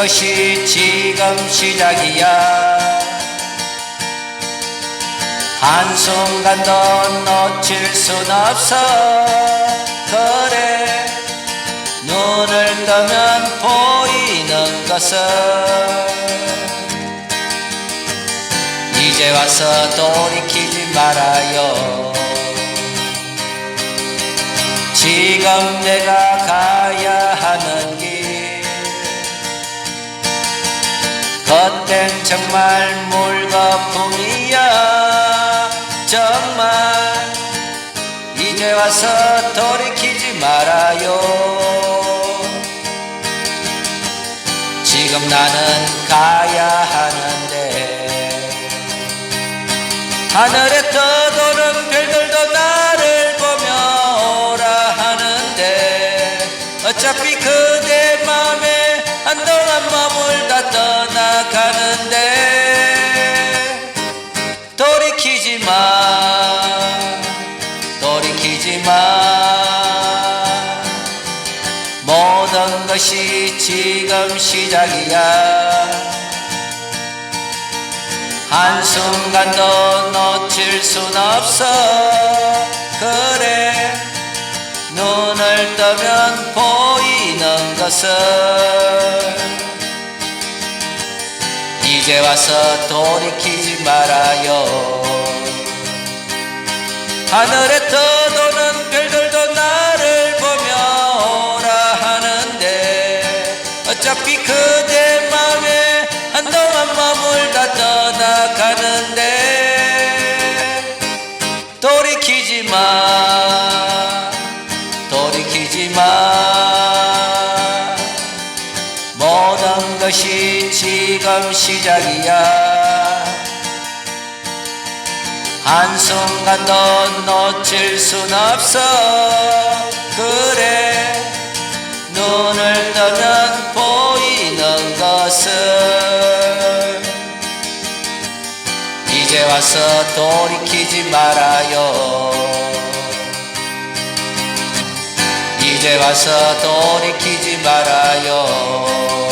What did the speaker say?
것이 지금 시작이야. 한순간도 놓칠 순 없어. 그래 눈을 뜨면 보이는 것은 이제 와서 돌이키지 말아요. 지금 내가 땐 정말 물거품이야. 정말 이제 와서 돌이키지 말아요. 지금 나는 가야 하는데. 하늘에 떠도는 별들도 나를 보며 오라 하는데. 어차피 그대 마음에 한동안 머물다 떠나가는데 돌이키지 마 돌이키지 마. 모든 것이 지금 시작이야. 한순간도 놓칠 순 없어. 그래 눈을 뜨면 보이는 것을 이제 와서 돌이키지 말아요. 하늘에 떠도는 별들도 나를 보며 오라 하는데 어차피 그대 마음에 한동안 머물다 떠나가는 모든 것이 지금 시작이야. 한순간도 놓칠 순 없어. 그래 눈을 뜨면 보이는 것을. 이제 와서 돌이키지 말아요 이제 와서 돌이키지 말아요